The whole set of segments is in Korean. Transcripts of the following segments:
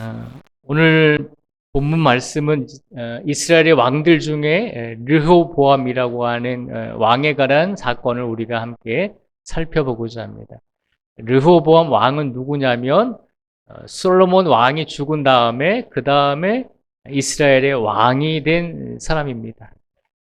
어, 오늘 본문 말씀은 어, 이스라엘의 왕들 중에 르호보암이라고 하는 어, 왕에 관한 사건을 우리가 함께 살펴보고자 합니다. 르호보암 왕은 누구냐면 어, 솔로몬 왕이 죽은 다음에 그 다음에 이스라엘의 왕이 된 사람입니다.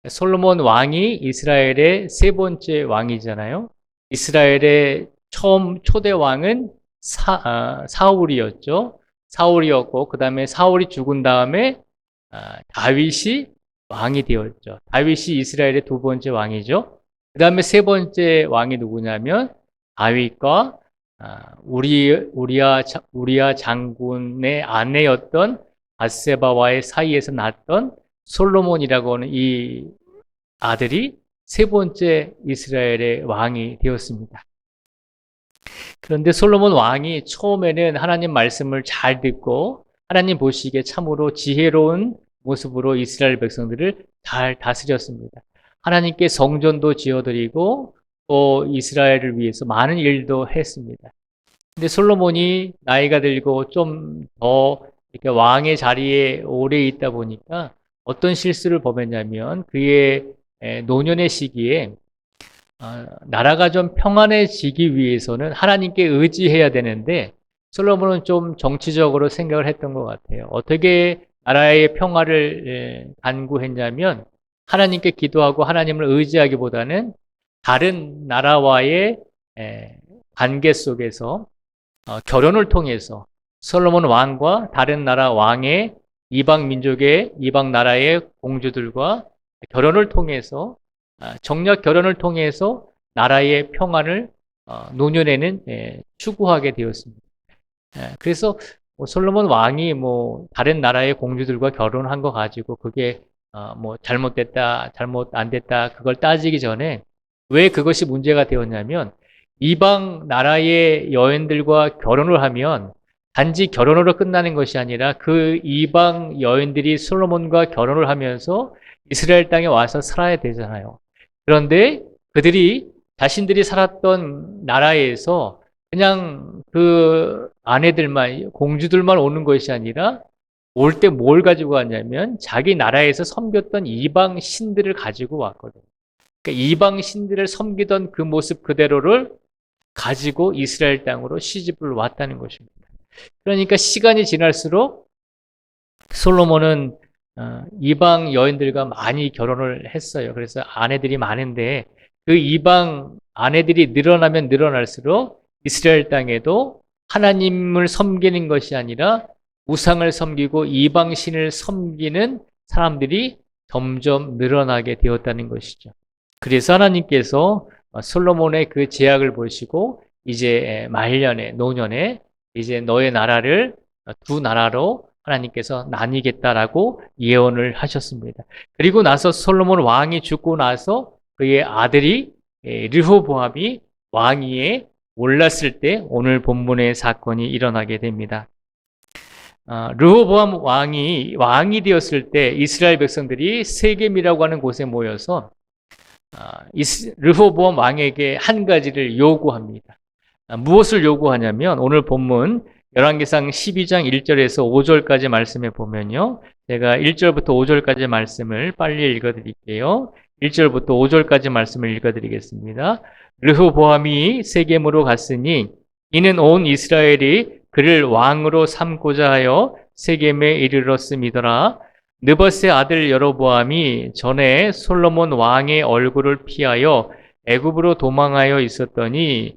솔로몬 왕이 이스라엘의 세 번째 왕이잖아요. 이스라엘의 처음 초대 왕은 사, 아, 사울이었죠. 사울이었고 그 다음에 사울이 죽은 다음에 아, 다윗이 왕이 되었죠. 다윗이 이스라엘의 두 번째 왕이죠. 그 다음에 세 번째 왕이 누구냐면 다윗과 아, 우리 우리아 우리아 장군의 아내였던 바세바와의 사이에서 났던 솔로몬이라고 하는 이 아들이 세 번째 이스라엘의 왕이 되었습니다. 그런데 솔로몬 왕이 처음에는 하나님 말씀을 잘 듣고 하나님 보시기에 참으로 지혜로운 모습으로 이스라엘 백성들을 잘 다스렸습니다. 하나님께 성전도 지어드리고 또 이스라엘을 위해서 많은 일도 했습니다. 근데 솔로몬이 나이가 들고 좀 더 이렇게 왕의 자리에 오래 있다 보니까 어떤 실수를 범했냐면 그의 노년의 시기에 어, 나라가 좀 평안해지기 위해서는 하나님께 의지해야 되는데 솔로몬은 좀 정치적으로 생각을 했던 것 같아요. 어떻게 나라의 평화를 간구했냐면 하나님께 기도하고 하나님을 의지하기보다는 다른 나라와의 관계 속에서 어, 결혼을 통해서 솔로몬 왕과 다른 나라 왕의 이방 민족의 이방 나라의 공주들과 결혼을 통해서 아, 정략 결혼을 통해서 나라의 평안을 어, 노년에는 예, 추구하게 되었습니다. 예, 그래서 뭐 솔로몬 왕이 뭐 다른 나라의 공주들과 결혼한 거 가지고 그게 어, 뭐 잘못됐다, 잘못 안 됐다 그걸 따지기 전에 왜 그것이 문제가 되었냐면 이방 나라의 여인들과 결혼을 하면 단지 결혼으로 끝나는 것이 아니라 그 이방 여인들이 솔로몬과 결혼을 하면서 이스라엘 땅에 와서 살아야 되잖아요. 그런데 그들이 자신들이 살았던 나라에서 그냥 그 아내들만, 공주들만 오는 것이 아니라 올 때 뭘 가지고 왔냐면 자기 나라에서 섬겼던 이방 신들을 가지고 왔거든요. 그러니까 이방 신들을 섬기던 그 모습 그대로를 가지고 이스라엘 땅으로 시집을 왔다는 것입니다. 그러니까 시간이 지날수록 솔로몬은 어, 이방 여인들과 많이 결혼을 했어요. 그래서 아내들이 많은데 그 이방 아내들이 늘어나면 늘어날수록 이스라엘 땅에도 하나님을 섬기는 것이 아니라 우상을 섬기고 이방신을 섬기는 사람들이 점점 늘어나게 되었다는 것이죠. 그래서 하나님께서 솔로몬의 그 제약을 보시고 이제 말년에 노년에 이제 너의 나라를 두 나라로 하나님께서 나뉘겠다라고 예언을 하셨습니다. 그리고 나서 솔로몬 왕이 죽고 나서 그의 아들이 르호보암이 왕위에 올랐을 때 오늘 본문의 사건이 일어나게 됩니다. 어, 르호보암 왕이 왕이 되었을 때 이스라엘 백성들이 세겜이라고 하는 곳에 모여서 어, 르호보암 왕에게 한 가지를 요구합니다. 어, 무엇을 요구하냐면 오늘 본문 열왕기상 12장 1절에서 5절까지 말씀에 보면요. 제가 1절부터 5절까지 말씀을 빨리 읽어 드릴게요. 1절부터 5절까지 말씀을 읽어 드리겠습니다. 르후보암이 세겜으로 갔으니 이는 온 이스라엘이 그를 왕으로 삼고자 하여 세겜에 이르렀음이더라. 느버스의 아들 여로보암이 전에 솔로몬 왕의 얼굴을 피하여 애굽으로 도망하여 있었더니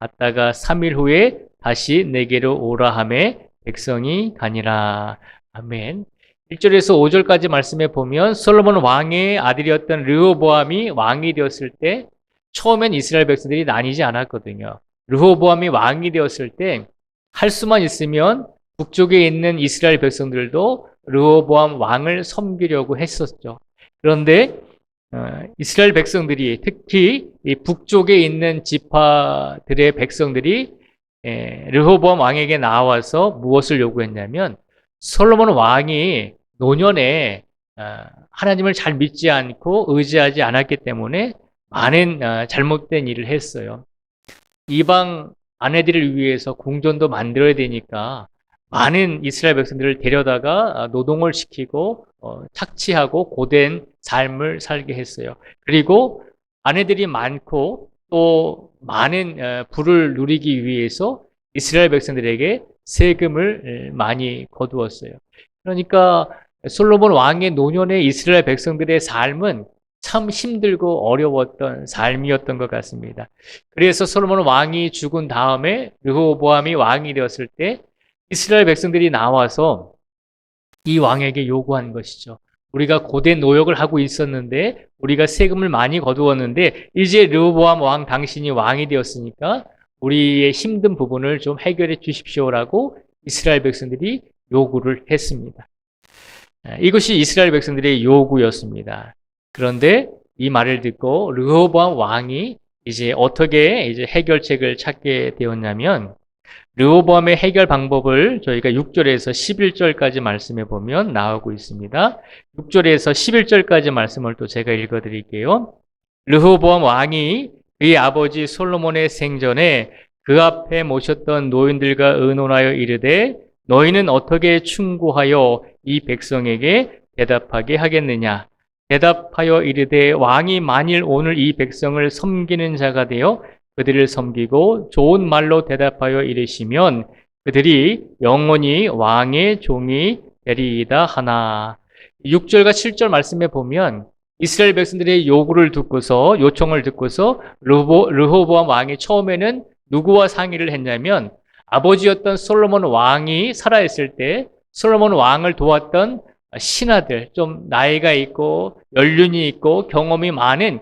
갔다가 3일 후에 다시 내게로 오라 함에 백성이 가니라. 아멘. 1절에서 5절까지 말씀해 보면 솔로몬 왕의 아들이었던 르호보암이 왕이 되었을 때 처음엔 이스라엘 백성들이 나뉘지 않았거든요. 르호보암이 왕이 되었을 때 할 수만 있으면 북쪽에 있는 이스라엘 백성들도 르호보암 왕을 섬기려고 했었죠. 그런데 어, 이스라엘 백성들이 특히 이 북쪽에 있는 지파들의 백성들이 에, 르호보암 왕에게 나와서 무엇을 요구했냐면 솔로몬 왕이 노년에 어, 하나님을 잘 믿지 않고 의지하지 않았기 때문에 많은 어, 잘못된 일을 했어요. 이방 아내들을 위해서 궁전도 만들어야 되니까 많은 이스라엘 백성들을 데려다가 어, 노동을 시키고 어, 착취하고 고된 삶을 살게 했어요. 그리고 아내들이 많고 또 많은 어, 부를 누리기 위해서 이스라엘 백성들에게 세금을 에, 많이 거두었어요. 그러니까 솔로몬 왕의 노년의 이스라엘 백성들의 삶은 참 힘들고 어려웠던 삶이었던 것 같습니다. 그래서 솔로몬 왕이 죽은 다음에 르호보암이 왕이 되었을 때 이스라엘 백성들이 나와서 이 왕에게 요구한 것이죠. 우리가 고된 노역을 하고 있었는데 우리가 세금을 많이 거두었는데 이제 르호보암 왕 당신이 왕이 되었으니까 우리의 힘든 부분을 좀 해결해 주십시오라고 이스라엘 백성들이 요구를 했습니다. 아, 이것이 이스라엘 백성들의 요구였습니다. 그런데 이 말을 듣고 르호보암 왕이 이제 어떻게 이제 해결책을 찾게 되었냐면 르호보암의 해결 방법을 저희가 6절에서 11절까지 말씀해 보면 나오고 있습니다. 6절에서 11절까지 말씀을 또 제가 읽어 드릴게요. 르호보암 왕이 그의 아버지 솔로몬의 생전에 그 앞에 모셨던 노인들과 의논하여 이르되 너희는 어떻게 충고하여 이 백성에게 대답하게 하겠느냐 대답하여 이르되 왕이 만일 오늘 이 백성을 섬기는 자가 되어 그들을 섬기고 좋은 말로 대답하여 이르시면 그들이 영원히 왕의 종이 되리이다 하나. 6절과 7절 말씀에 보면 이스라엘 백성들의 요구를 듣고서 요청을 듣고서 르호, 르호보암 왕이 처음에는 누구와 상의를 했냐면 아버지였던 솔로몬 왕이 살아있을 때 솔로몬 왕을 도왔던 신하들 좀 나이가 있고 연륜이 있고 경험이 많은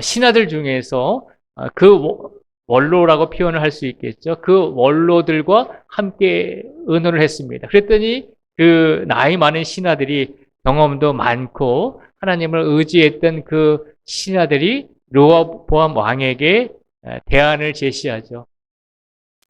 신하들 중에서 그 원로라고 표현을 할 수 있겠죠. 그 원로들과 함께 의논을 했습니다. 그랬더니 그 나이 많은 신하들이 경험도 많고 하나님을 의지했던 그 신하들이 르호보암 왕에게 대안을 제시하죠.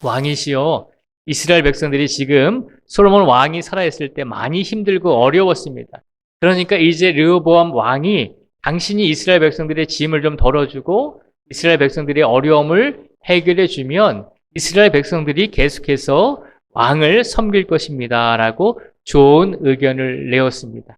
왕이시여 이스라엘 백성들이 지금 솔로몬 왕이 살아있을 때 많이 힘들고 어려웠습니다. 그러니까 이제 르호보암 왕이 당신이 이스라엘 백성들의 짐을 좀 덜어주고 이스라엘 백성들의 어려움을 해결해 주면 이스라엘 백성들이 계속해서 왕을 섬길 것입니다. 라고 좋은 의견을 내었습니다.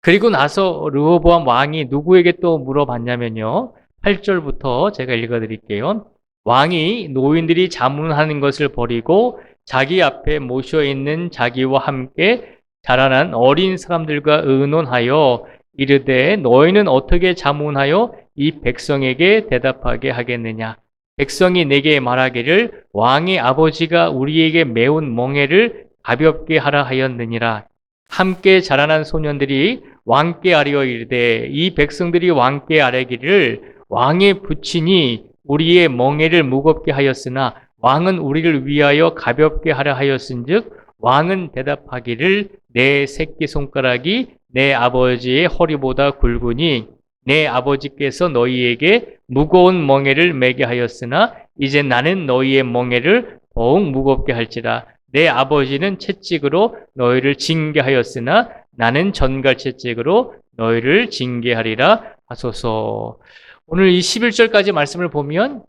그리고 나서 르호보암 왕이 누구에게 또 물어봤냐면요. 8절부터 제가 읽어 드릴게요. 왕이 노인들이 자문하는 것을 버리고 자기 앞에 모셔 있는 자기와 함께 자라난 어린 사람들과 의논하여 이르되 너희는 어떻게 자문하여 이 백성에게 대답하게 하겠느냐? 백성이 내게 말하기를 왕의 아버지가 우리에게 매운 멍에를 가볍게 하라 하였느니라. 함께 자라난 소년들이 왕께 아뢰어 이르되 이 백성들이 왕께 아뢰기를 왕의 부친이 우리의 멍에를 무겁게 하였으나 왕은 우리를 위하여 가볍게 하려 하였은즉 왕은 대답하기를 내 새끼 손가락이 내 아버지의 허리보다 굵으니 내 아버지께서 너희에게 무거운 멍에를 매게 하였으나 이제 나는 너희의 멍에를 더욱 무겁게 할지라 내 아버지는 채찍으로 너희를 징계하였으나 나는 전갈 채찍으로 너희를 징계하리라 하소서. 오늘 이 11절까지 말씀을 보면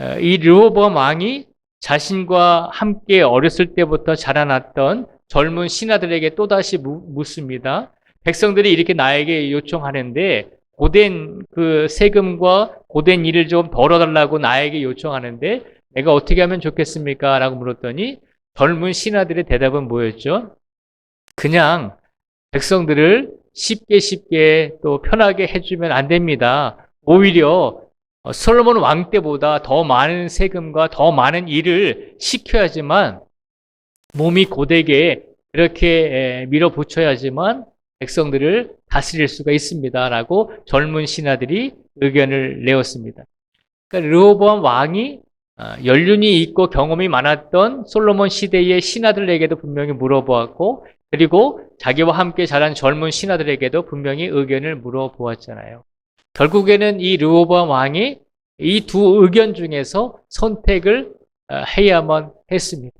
어, 이 르호보암 왕이 자신과 함께 어렸을 때부터 자라났던 젊은 신하들에게 또다시 묻습니다. 백성들이 이렇게 나에게 요청하는데 고된 그 세금과 고된 일을 좀 덜어달라고 나에게 요청하는데 내가 어떻게 하면 좋겠습니까? 라고 물었더니 젊은 신하들의 대답은 뭐였죠? 그냥 백성들을 쉽게 쉽게 또 편하게 해주면 안 됩니다. 오히려 어, 솔로몬 왕 때보다 더 많은 세금과 더 많은 일을 시켜야지만 몸이 고되게 이렇게 밀어붙여야지만 백성들을 다스릴 수가 있습니다라고 젊은 신하들이 의견을 내었습니다. 그러니까 르호보암 왕이 아, 연륜이 있고 경험이 많았던 솔로몬 시대의 신하들에게도 분명히 물어보았고 그리고 자기와 함께 자란 젊은 신하들에게도 분명히 의견을 물어보았잖아요. 결국에는 이 르호보암 왕이 이 두 의견 중에서 선택을 어, 해야만 했습니다.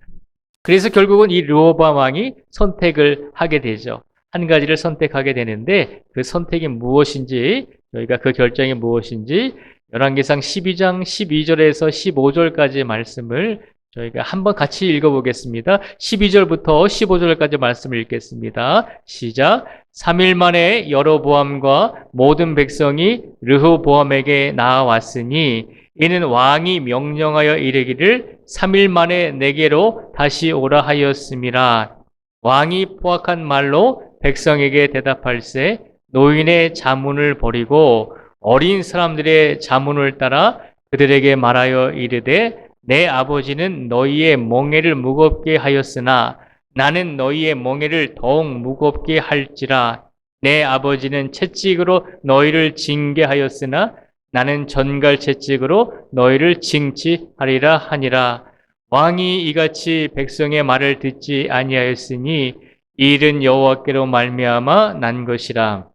그래서 결국은 이 르호보암 왕이 선택을 하게 되죠. 한 가지를 선택하게 되는데 그 선택이 무엇인지 저희가 그 결정이 무엇인지 열왕기상 12장 12절에서 15절까지의 말씀을 저희가 한번 같이 읽어보겠습니다. 12절부터 15절까지 말씀을 읽겠습니다. 시작. 3일 만에 여로보암과 모든 백성이 르호보암에게 나아왔으니 이는 왕이 명령하여 이르기를 3일 만에 내게로 다시 오라 하였음이라. 왕이 포악한 말로 백성에게 대답할세 노인의 자문을 버리고 어린 사람들의 자문을 따라 그들에게 말하여 이르되 내 아버지는 너희의 멍에를 무겁게 하였으나 나는 너희의 멍에를 더욱 무겁게 할지라. 내 아버지는 채찍으로 너희를 징계하였으나 나는 전갈 채찍으로 너희를 징치하리라 하니라. 왕이 이같이 백성의 말을 듣지 아니하였으니 이 일은 여호와께로 말미암아 난 것이라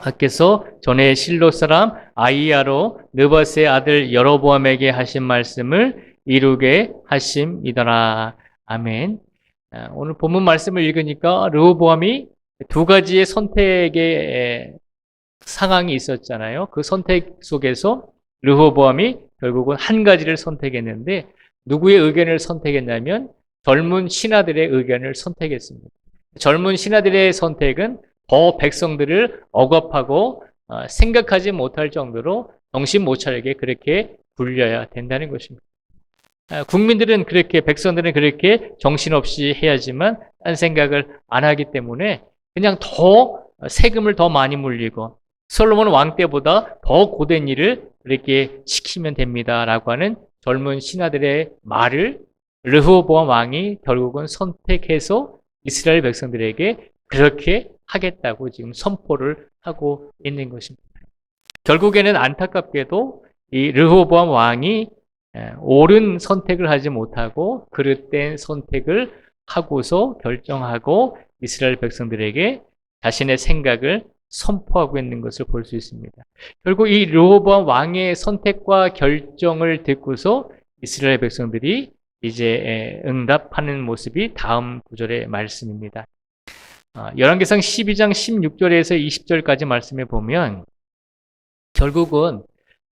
하께서 전에 실로 사람 아이야로 느바스의 아들 여로보암에게 하신 말씀을 이루게 하심이더라. 아멘. 아, 오늘 본문 말씀을 읽으니까 르호보암이 두 가지의 선택의 상황이 있었잖아요. 그 선택 속에서 르호보암이 결국은 한 가지를 선택했는데 누구의 의견을 선택했냐면 젊은 신하들의 의견을 선택했습니다. 젊은 신하들의 선택은 더 백성들을 억압하고 어, 생각하지 못할 정도로 정신 못 차리게 그렇게 굴려야 된다는 것입니다. 아, 국민들은 그렇게 백성들은 그렇게 정신없이 해야지만 딴 생각을 안 하기 때문에 그냥 더 세금을 더 많이 물리고 솔로몬 왕 때보다 더 고된 일을 그렇게 시키면 됩니다라고 하는 젊은 신하들의 말을 르호보암 왕이 결국은 선택해서 이스라엘 백성들에게 그렇게 하겠다고 지금 선포를 하고 있는 것입니다. 결국에는 안타깝게도 이 르호보암 왕이 옳은 선택을 하지 못하고 그릇된 선택을 하고서 결정하고 이스라엘 백성들에게 자신의 생각을 선포하고 있는 것을 볼 수 있습니다. 결국 이 르호보암 왕의 선택과 결정을 듣고서 이스라엘 백성들이 이제 응답하는 모습이 다음 구절의 말씀입니다. 아, 열왕기상 12장 16절에서 20절까지 말씀해 보면 결국은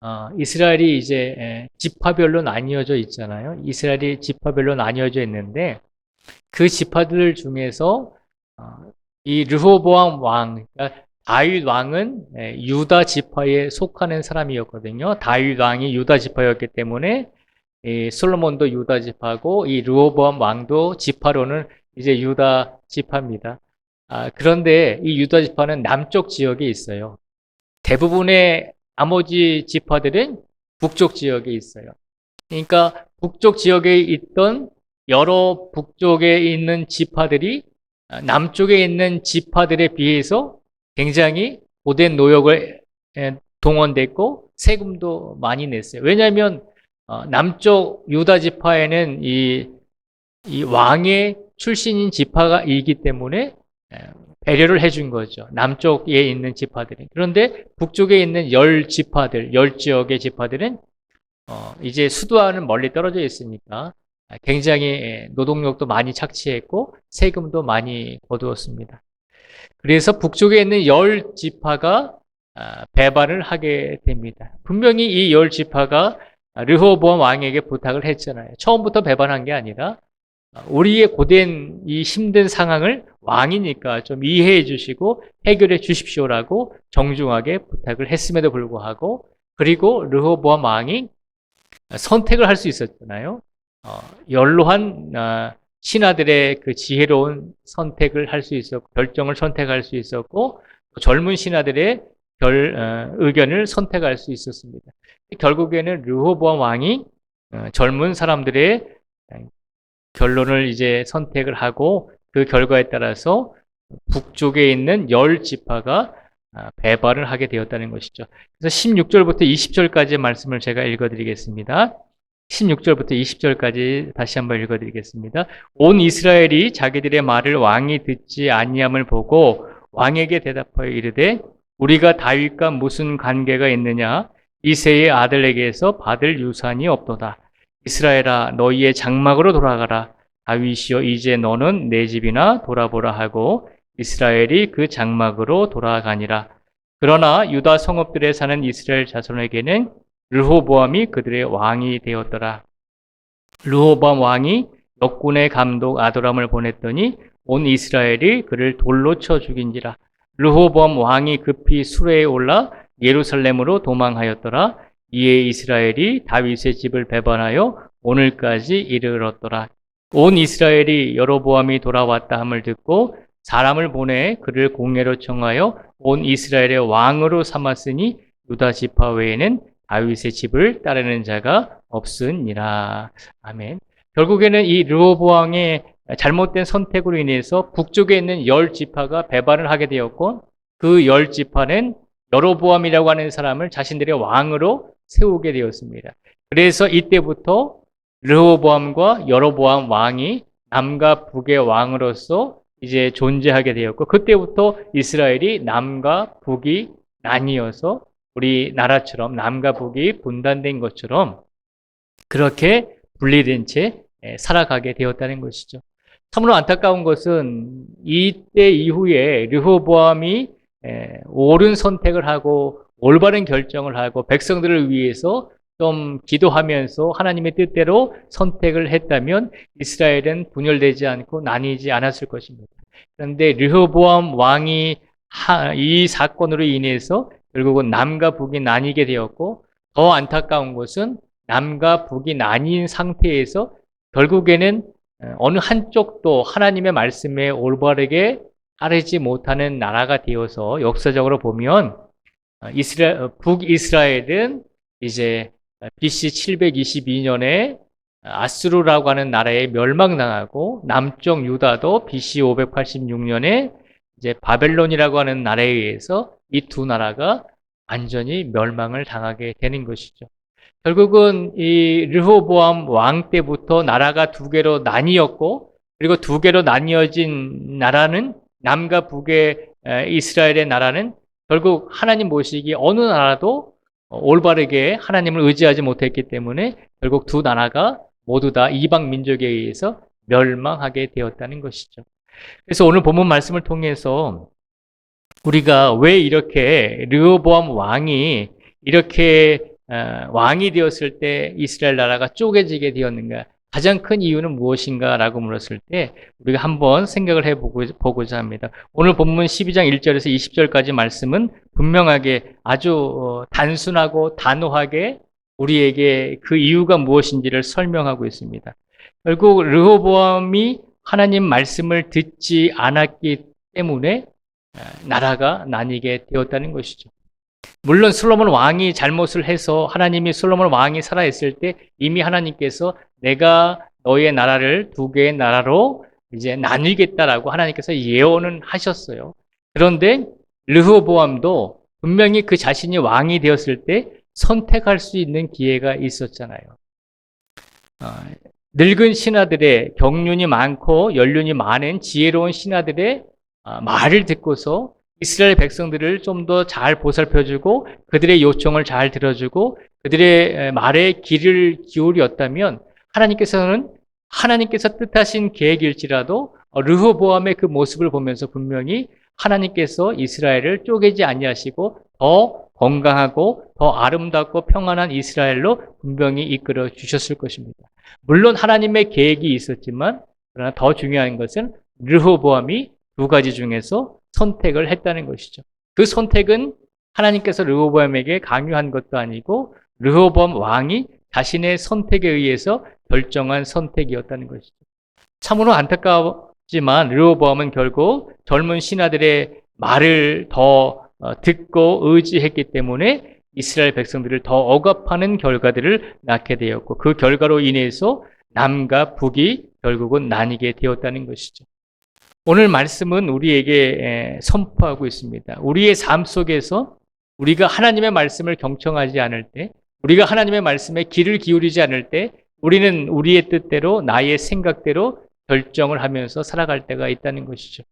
어, 이스라엘이 이제 지파별로 나뉘어져 있잖아요. 이스라엘이 지파별로 나뉘어져 있는데 그 지파들 중에서 어, 이 르호보암 왕, 그러니까 다윗 왕은 유다 지파에 속하는 사람이었거든요. 다윗 왕이 유다 지파였기 때문에 솔로몬도 유다 지파고 이 르호보암 왕도 지파로는 이제 유다 지파입니다. 아, 그런데 이 유다 지파는 남쪽 지역에 있어요. 대부분의 나머지 지파들은 북쪽 지역에 있어요. 그러니까 북쪽 지역에 있던 여러 북쪽에 있는 지파들이 남쪽에 있는 지파들에 비해서 굉장히 고된 노역을 동원됐고 세금도 많이 냈어요. 왜냐하면 어, 남쪽 유다 지파에는 이, 이 왕의 출신인 지파가 있기 때문에 배려를 해준 거죠. 남쪽에 있는 지파들이. 그런데 북쪽에 있는 열 지파들, 열 지역의 지파들은 어, 이제 수도와는 멀리 떨어져 있으니까 굉장히 노동력도 많이 착취했고 세금도 많이 거두었습니다. 그래서 북쪽에 있는 열 지파가 아, 배반을 하게 됩니다. 분명히 이 열 지파가 르호보암 왕에게 부탁을 했잖아요. 처음부터 배반한 게 아니라 우리의 고된 이 힘든 상황을 왕이니까 좀 이해해 주시고 해결해 주십시오라고 정중하게 부탁을 했음에도 불구하고 그리고 르호보암 왕이 선택을 할 수 있었잖아요. 어, 연로한 어, 신하들의 그 지혜로운 선택을 할 수 있었고 결정을 선택할 수 있었고 젊은 신하들의 결, 어, 의견을 선택할 수 있었습니다. 결국에는 르호보암 왕이 어, 젊은 사람들의 결론을 이제 선택을 하고 그 결과에 따라서 북쪽에 있는 열 지파가 아, 배발을 하게 되었다는 것이죠. 그래서 16절부터 20절까지의 말씀을 제가 읽어드리겠습니다. 16절부터 20절까지 다시 한번 읽어드리겠습니다. 온 이스라엘이 자기들의 말을 왕이 듣지 아니함을 보고 왕에게 대답하여 이르되 우리가 다윗과 무슨 관계가 있느냐 이세의 아들에게서 받을 유산이 없도다. 이스라엘아 너희의 장막으로 돌아가라. 다윗이여 이제 너는 내 집이나 돌아보라 하고 이스라엘이 그 장막으로 돌아가니라. 그러나 유다 성읍들에 사는 이스라엘 자손에게는 르호보암이 그들의 왕이 되었더라. 르호보암 왕이 역군의 감독 아도람을 보냈더니 온 이스라엘이 그를 돌로 쳐 죽인지라. 르호보암 왕이 급히 수레에 올라 예루살렘으로 도망하였더라. 이에 이스라엘이 다윗의 집을 배반하여 오늘까지 이르렀더라. 온 이스라엘이 여로보암이 돌아왔다 함을 듣고 사람을 보내 그를 공회로 청하여 온 이스라엘의 왕으로 삼았으니 유다 지파 외에는 다윗의 집을 따르는 자가 없으니라. 아멘. 결국에는 이 르호보암의 잘못된 선택으로 인해서 북쪽에 있는 열 지파가 배반을 하게 되었고 그 열 지파는 여로보암이라고 하는 사람을 자신들의 왕으로 세우게 되었습니다. 그래서 이때부터 르호보암과 여로보암 왕이 남과 북의 왕으로서 이제 존재하게 되었고 그때부터 이스라엘이 남과 북이 나뉘어서 우리 나라처럼 남과 북이 분단된 것처럼 그렇게 분리된 채 살아가게 되었다는 것이죠. 참으로 안타까운 것은 이때 이후에 르호보암이 옳은 선택을 하고 올바른 결정을 하고 백성들을 위해서 좀 기도하면서 하나님의 뜻대로 선택을 했다면 이스라엘은 분열되지 않고 나뉘지 않았을 것입니다. 그런데 르호보암 왕이 이 사건으로 인해서 결국은 남과 북이 나뉘게 되었고 더 안타까운 것은 남과 북이 나뉜 상태에서 결국에는 어느 한쪽도 하나님의 말씀에 올바르게 따르지 못하는 나라가 되어서 역사적으로 보면 이스라엘, 북이스라엘은 이제 BC 722년에 아스루라고 하는 나라에 멸망당하고 남쪽 유다도 BC 586년에 이제 바벨론이라고 하는 나라에 의해서 이 두 나라가 완전히 멸망을 당하게 되는 것이죠. 결국은 이 르호보암 왕 때부터 나라가 두 개로 나뉘었고 그리고 두 개로 나뉘어진 나라는 남과 북의 이스라엘의 나라는 결국 하나님 모시기 어느 나라도 올바르게 하나님을 의지하지 못했기 때문에 결국 두 나라가 모두 다 이방 민족에 의해서 멸망하게 되었다는 것이죠. 그래서 오늘 본문 말씀을 통해서 우리가 왜 이렇게 르호보암 왕이 이렇게 왕이 되었을 때 이스라엘 나라가 쪼개지게 되었는가? 가장 큰 이유는 무엇인가 라고 물었을 때 우리가 한번 생각을 해보고자 합니다. 오늘 본문 12장 1절에서 20절까지 말씀은 분명하게 아주 어, 단순하고 단호하게 우리에게 그 이유가 무엇인지를 설명하고 있습니다. 결국 르호보암이 하나님 말씀을 듣지 않았기 때문에 나라가 나뉘게 되었다는 것이죠. 물론 솔로몬 왕이 잘못을 해서 하나님이 솔로몬 왕이 살아있을 때 이미 하나님께서 내가 너의 나라를 두 개의 나라로 이제 나누겠다라고 하나님께서 예언은 하셨어요. 그런데 르호보암도 분명히 그 자신이 왕이 되었을 때 선택할 수 있는 기회가 있었잖아요. 어, 늙은 신하들의 경륜이 많고 연륜이 많은 지혜로운 신하들의 어, 말을 듣고서 이스라엘 백성들을 좀 더 잘 보살펴주고 그들의 요청을 잘 들어주고 그들의 말에 귀를 기울였다면 하나님께서는 하나님께서 뜻하신 계획일지라도 르호보암의 그 모습을 보면서 분명히 하나님께서 이스라엘을 쪼개지 아니하시고 더 건강하고 더 아름답고 평안한 이스라엘로 분명히 이끌어 주셨을 것입니다. 물론 하나님의 계획이 있었지만 그러나 더 중요한 것은 르호보암이 두 가지 중에서 선택을 했다는 것이죠. 그 선택은 하나님께서 르호보암에게 강요한 것도 아니고 르호보암 왕이 자신의 선택에 의해서 결정한 선택이었다는 것이죠. 참으로 안타깝지만 르호보암은 결국 젊은 신하들의 말을 더 어, 듣고 의지했기 때문에 이스라엘 백성들을 더 억압하는 결과들을 낳게 되었고 그 결과로 인해서 남과 북이 결국은 나뉘게 되었다는 것이죠. 오늘 말씀은 우리에게 선포하고 있습니다. 우리의 삶 속에서 우리가 하나님의 말씀을 경청하지 않을 때 우리가 하나님의 말씀에 귀를 기울이지 않을 때 우리는 우리의 뜻대로 나의 생각대로 결정을 하면서 살아갈 때가 있다는 것이죠.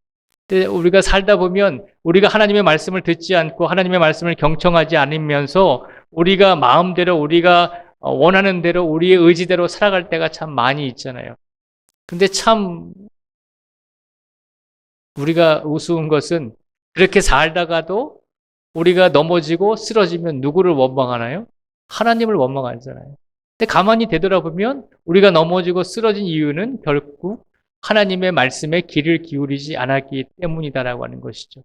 근데 우리가 살다 보면 우리가 하나님의 말씀을 듣지 않고 하나님의 말씀을 경청하지 않으면서 우리가 마음대로 우리가 어, 원하는 대로 우리의 의지대로 살아갈 때가 참 많이 있잖아요. 근데 참 우리가 우스운 것은 그렇게 살다가도 우리가 넘어지고 쓰러지면 누구를 원망하나요? 하나님을 원망하잖아요. 근데 가만히 되돌아보면 우리가 넘어지고 쓰러진 이유는 결국 하나님의 말씀에 귀를 기울이지 않았기 때문이다라고 하는 것이죠.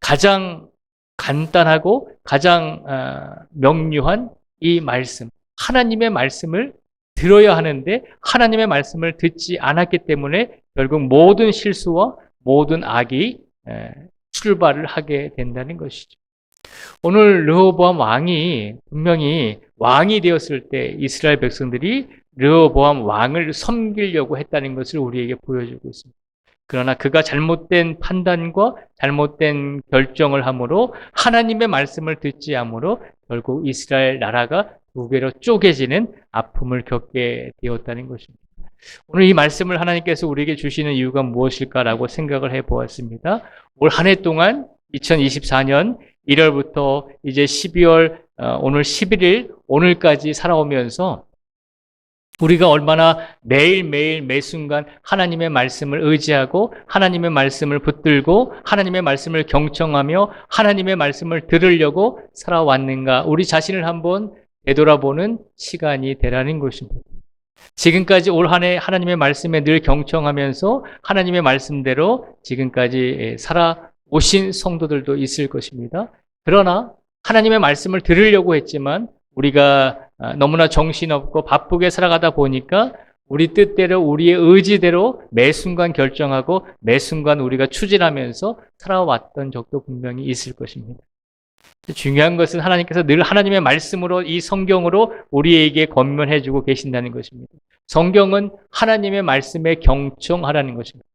가장 간단하고 가장 어, 명료한 이 말씀, 하나님의 말씀을 들어야 하는데 하나님의 말씀을 듣지 않았기 때문에 결국 모든 실수와 모든 악이 에, 출발을 하게 된다는 것이죠. 오늘 르호보암 왕이 분명히 왕이 되었을 때 이스라엘 백성들이 르호보암 왕을 섬기려고 했다는 것을 우리에게 보여주고 있습니다. 그러나 그가 잘못된 판단과 잘못된 결정을 함으로 하나님의 말씀을 듣지 함으로 결국 이스라엘 나라가 두 개로 쪼개지는 아픔을 겪게 되었다는 것입니다. 오늘 이 말씀을 하나님께서 우리에게 주시는 이유가 무엇일까라고 생각을 해 보았습니다. 올 한 해 동안 2024년 1월부터 이제 12월 어, 오늘 11일 오늘까지 살아오면서 우리가 얼마나 매일매일 매순간 하나님의 말씀을 의지하고 하나님의 말씀을 붙들고 하나님의 말씀을 경청하며 하나님의 말씀을 들으려고 살아왔는가 우리 자신을 한번 되돌아보는 시간이 되라는 것입니다. 지금까지 올 한 해 하나님의 말씀에 늘 경청하면서 하나님의 말씀대로 지금까지 살아오신 성도들도 있을 것입니다. 그러나 하나님의 말씀을 들으려고 했지만 우리가 너무나 정신없고 바쁘게 살아가다 보니까 우리 뜻대로 우리의 의지대로 매 순간 결정하고 매 순간 우리가 추진하면서 살아왔던 적도 분명히 있을 것입니다. 중요한 것은 하나님께서 늘 하나님의 말씀으로 이 성경으로 우리에게 권면해 주고 계신다는 것입니다. 성경은 하나님의 말씀에 경청하라는 것입니다.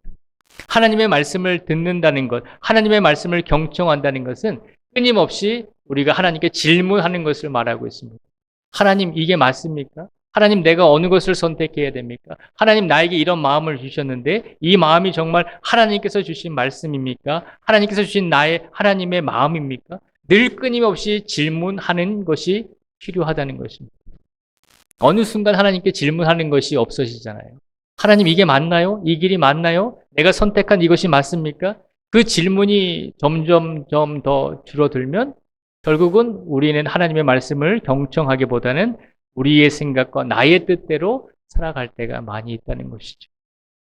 하나님의 말씀을 듣는다는 것, 하나님의 말씀을 경청한다는 것은 끊임없이 우리가 하나님께 질문하는 것을 말하고 있습니다. 하나님 이게 맞습니까? 하나님 내가 어느 것을 선택해야 됩니까? 하나님 나에게 이런 마음을 주셨는데 이 마음이 정말 하나님께서 주신 말씀입니까? 하나님께서 주신 나의 하나님의 마음입니까? 늘 끊임없이 질문하는 것이 필요하다는 것입니다. 어느 순간 하나님께 질문하는 것이 없어지잖아요. 하나님 이게 맞나요? 이 길이 맞나요? 내가 선택한 이것이 맞습니까? 그 질문이 점점 점 더 줄어들면 결국은 우리는 하나님의 말씀을 경청하기보다는 우리의 생각과 나의 뜻대로 살아갈 때가 많이 있다는 것이죠.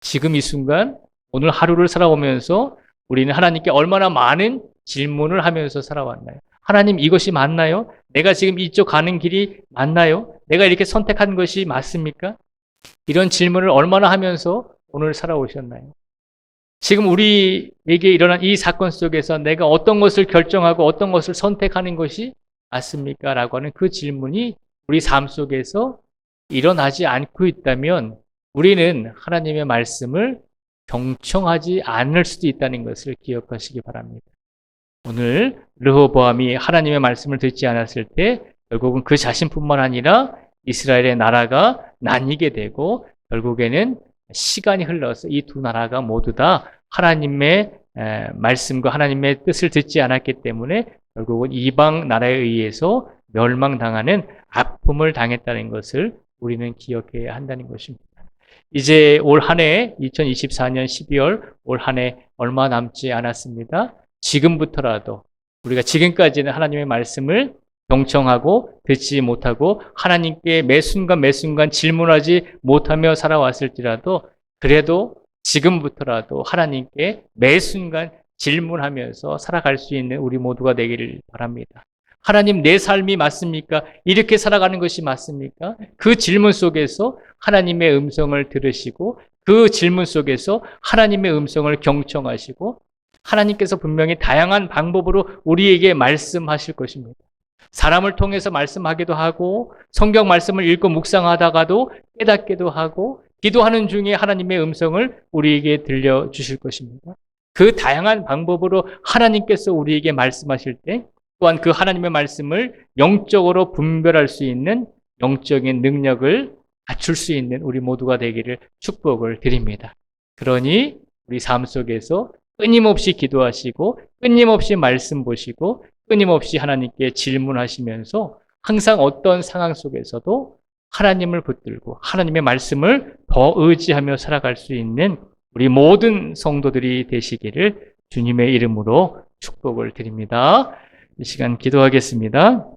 지금 이 순간 오늘 하루를 살아오면서 우리는 하나님께 얼마나 많은 질문을 하면서 살아왔나요? 하나님 이것이 맞나요? 내가 지금 이쪽 가는 길이 맞나요? 내가 이렇게 선택한 것이 맞습니까? 이런 질문을 얼마나 하면서 오늘 살아오셨나요? 지금 우리에게 일어난 이 사건 속에서 내가 어떤 것을 결정하고 어떤 것을 선택하는 것이 맞습니까? 라고 하는 그 질문이 우리 삶 속에서 일어나지 않고 있다면 우리는 하나님의 말씀을 경청하지 않을 수도 있다는 것을 기억하시기 바랍니다. 오늘 르호보암이 하나님의 말씀을 듣지 않았을 때 결국은 그 자신뿐만 아니라 이스라엘의 나라가 나뉘게 되고 결국에는 시간이 흘러서 이 두 나라가 모두 다 하나님의 말씀과 하나님의 뜻을 듣지 않았기 때문에 결국은 이방 나라에 의해서 멸망당하는 아픔을 당했다는 것을 우리는 기억해야 한다는 것입니다. 이제 올 한 해 2024년 12월 올 한 해 얼마 남지 않았습니다. 지금부터라도 우리가 지금까지는 하나님의 말씀을 경청하고 듣지 못하고 하나님께 매 순간 매 순간 질문하지 못하며 살아왔을지라도 그래도 지금부터라도 하나님께 매 순간 질문하면서 살아갈 수 있는 우리 모두가 되기를 바랍니다. 하나님 내 삶이 맞습니까? 이렇게 살아가는 것이 맞습니까? 그 질문 속에서 하나님의 음성을 들으시고 그 질문 속에서 하나님의 음성을 경청하시고 하나님께서 분명히 다양한 방법으로 우리에게 말씀하실 것입니다. 사람을 통해서 말씀하기도 하고 성경 말씀을 읽고 묵상하다가도 깨닫기도 하고 기도하는 중에 하나님의 음성을 우리에게 들려 주실 것입니다. 그 다양한 방법으로 하나님께서 우리에게 말씀하실 때 또한 그 하나님의 말씀을 영적으로 분별할 수 있는 영적인 능력을 갖출 수 있는 우리 모두가 되기를 축복을 드립니다. 그러니 우리 삶 속에서 끊임없이 기도하시고 끊임없이 말씀 보시고 끊임없이 하나님께 질문하시면서 항상 어떤 상황 속에서도 하나님을 붙들고 하나님의 말씀을 더 의지하며 살아갈 수 있는 우리 모든 성도들이 되시기를 주님의 이름으로 축복을 드립니다. 이 시간 기도하겠습니다.